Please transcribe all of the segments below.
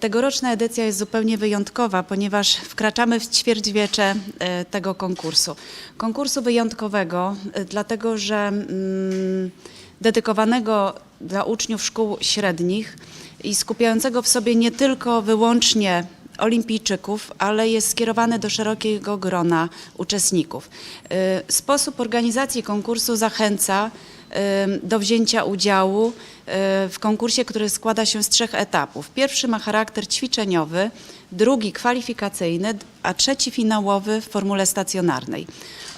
Tegoroczna edycja jest zupełnie wyjątkowa, ponieważ wkraczamy w ćwierćwiecze e, tego konkursu. Konkursu wyjątkowego, e, dlatego że mm, dedykowanego dla uczniów szkół średnich i skupiającego w sobie nie tylko wyłącznie olimpijczyków, ale jest skierowany do szerokiego grona uczestników. E, Sposób organizacji konkursu zachęca do wzięcia udziału w konkursie, który składa się z trzech etapów. Pierwszy ma charakter ćwiczeniowy, drugi kwalifikacyjny, a trzeci finałowy w formule stacjonarnej.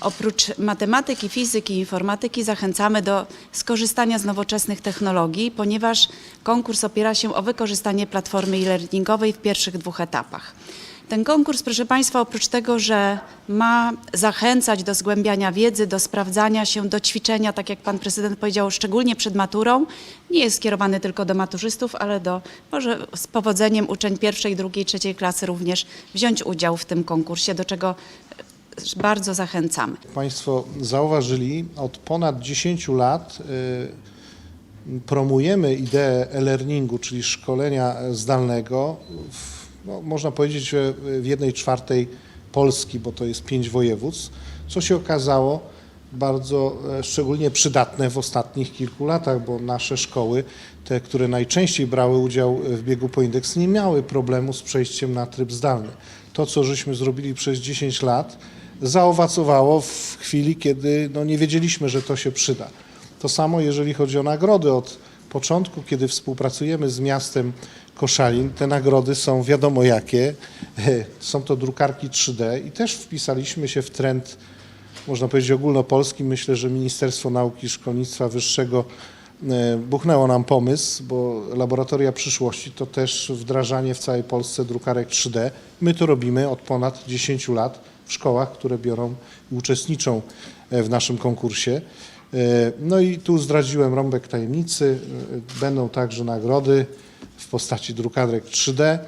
Oprócz matematyki, fizyki i informatyki zachęcamy do skorzystania z nowoczesnych technologii, ponieważ konkurs opiera się o wykorzystanie platformy e-learningowej w pierwszych dwóch etapach. Ten konkurs, proszę Państwa, oprócz tego, że ma zachęcać do zgłębiania wiedzy, do sprawdzania się, do ćwiczenia, tak jak Pan Prezydent powiedział, szczególnie przed maturą, nie jest skierowany tylko do maturzystów, ale do, może z powodzeniem uczeń pierwszej, drugiej, trzeciej klasy również wziąć udział w tym konkursie, do czego e, bardzo zachęcamy. Państwo zauważyli, od ponad 10 lat y, promujemy ideę e-learningu, czyli szkolenia zdalnego, w, no, można powiedzieć, w jednej czwartej Polski, bo to jest pięć województw, co się okazało bardzo e, szczególnie przydatne w ostatnich kilku latach, bo nasze szkoły, te, które najczęściej brały udział w biegu po indeks, nie miały problemu z przejściem na tryb zdalny. To, co żeśmy zrobili przez 10 lat, zaowocowało w chwili, kiedy no, nie wiedzieliśmy, że to się przyda. To samo, jeżeli chodzi o nagrody. Od początku, kiedy współpracujemy z miastem Koszalin, te nagrody są wiadomo jakie. Są to drukarki 3D i też wpisaliśmy się w trend, można powiedzieć ogólnopolski. Myślę, że Ministerstwo Nauki i Szkolnictwa Wyższego e, buchnęło nam pomysł, bo laboratoria przyszłości to też wdrażanie w całej Polsce drukarek 3D. My to robimy od ponad 10 lat w szkołach, które biorą i uczestniczą e, w naszym konkursie. E, No i tu zdradziłem rąbek tajemnicy. Będą także nagrody w postaci drukarek 3D.